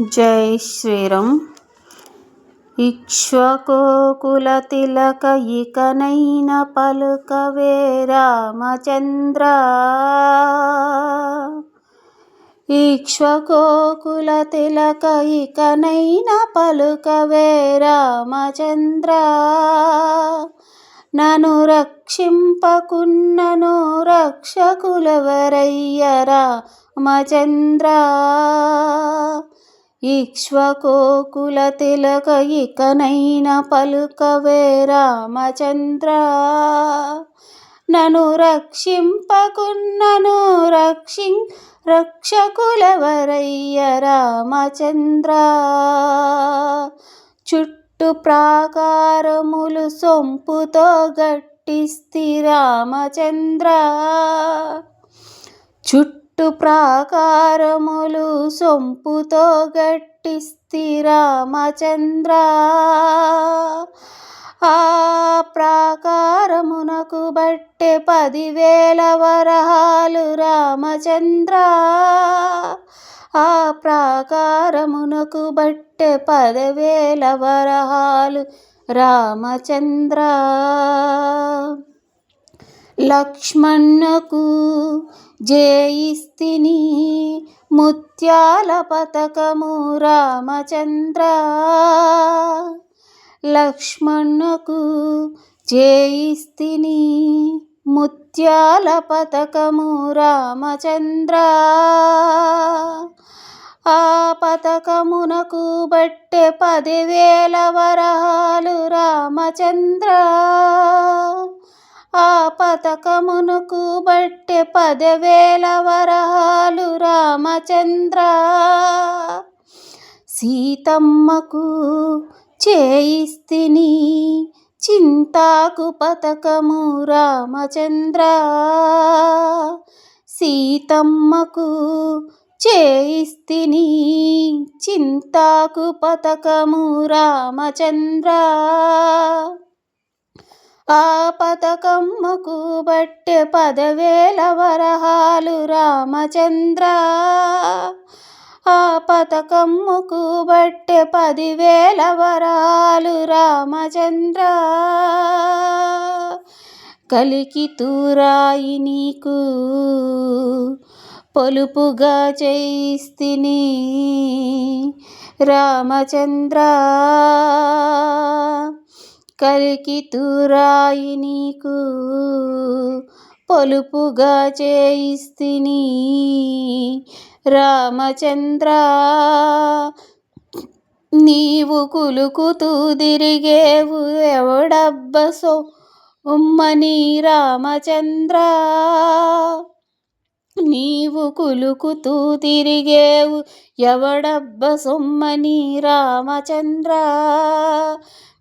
జై శ్రీరామ్. ఇక్ష్వకోకుల తిలక ఇకనైన పలుకవే రామచంద్ర. ఇక్ష్వకోకుల తిలక ఇకనైన పలుకవే రామచంద్ర. నను రక్షింపకున్నను రక్షకులవరయ్య రామచంద్ర? ఇక్ష్వకోకుల తిలక ఇకనైన పలుకవే రామచంద్ర నను రక్షింపకున్నను రక్షిం రక్షకులవరయ్య రామచంద్ర? చుట్టు ప్రాకారములు సొంపుతో గట్టిస్తి రామచంద్ర చుట్టు ప్రాకారములు సొంపుతో గట్టిస్తి రామచంద్ర ఆ ప్రాకారమునకు బట్టే పదివేల వరహాలు రామచంద్ర. ఆ ప్రాకారమునకు బట్టే పదివేల వరహాలు రామచంద్ర. లక్ష్మణకు జయిస్తిని ముత్యాల పతకము రామచంద్ర. లక్ష్మణకు జయిస్తిని ముత్యాల పతకము రామచంద్ర. ఆ పతకమునకు బట్టె పదివేల వరహాలు రామచంద్ర. పతకమునకు బట్టె పదవేల వరహాలు రామచంద్ర. సీతమ్మకు చేయిస్తిని చింతాకు పతకము రామచంద్ర. సీతమ్మకు చేయిస్తిని చింతాకు పతకము రామచంద్ర. ఆ పథకమ్మకు బట్టె పదవేల వరహాలు రామచంద్ర. ఆ పథకమ్మకు బట్టె పదివేల వరహాలు రామచంద్ర. కలికి తూరాయి నీకు పొలుపుగా చేయిస్తిని రామచంద్ర. కలికి తూరాయి నీకు పొలుపుగా చేయిస్తిని రామచంద్ర. నీవు కులుకుతూ తిరిగేవు ఎవడబ్బ సో ఉమ్మని రామచంద్ర. నీవు కులుకుతూ తిరిగేవు ఎవడబ్బ సొమ్మని రామచంద్ర.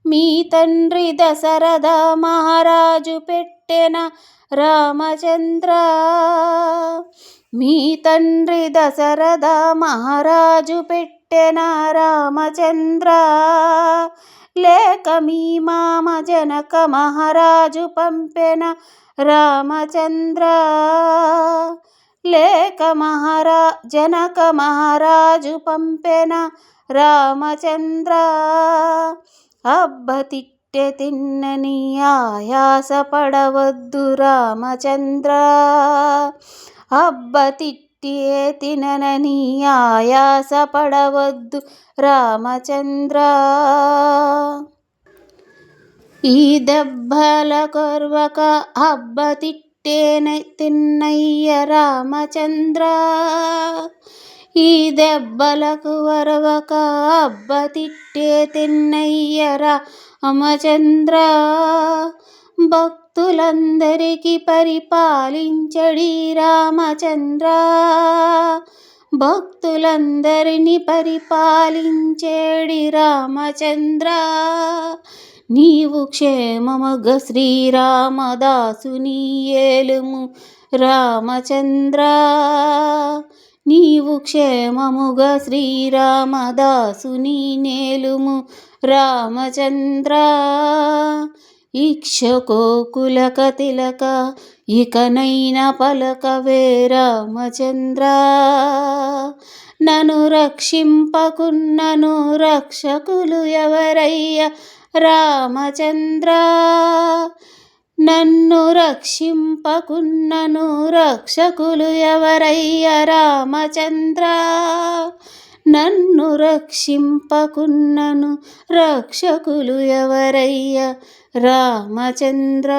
మీ తండ్రి దశరథ మహారాజు పెట్టెన రామచంద్ర. మీ తండ్రి దశరథ మహారాజు పెట్టెన రామచంద్ర. లేక మీ మామ జనక మహారాజు పంపెన రామచంద్ర. లేక మహారా జనక మహారాజు పంపెన రామచంద్ర. అబ్బతిట్టె తిన్నని ఆయాస పడవద్దు రామచంద్ర. అబ్బతిట్టే తిననని ఆయాస పడవద్దు రామచంద్ర. ఈ దెబ్బల కొర్వక అబ్బతిట్టేన తిన్నయ్య రామచంద్ర. ఈ దెబ్బలకు వరవక అబ్బ తిట్టే తిన్నయ్యరా రామచంద్ర భక్తులందరికీ పరిపాలించడి రామచంద్ర. భక్తులందరినీ పరిపాలించేడి రామచంద్ర. నీవు క్షేమమగ శ్రీరామదాసుని ఏలుము రామచంద్ర. నీవు క్షేమముగా శ్రీరామదాసుని నేలుము రామచంద్ర. ఇక్షకోకులక తిలక ఇకనైన పలకవే రామచంద్ర. నను రక్షింపకున్నను రక్షకులు ఎవరయ్య? రామచంద్ర. నన్ను రక్షింపకున్నను రక్షకులు ఎవరయ్య రామచంద్ర? నన్ను రక్షింపకున్నను రక్షకులు ఎవరయ్య రామచంద్ర?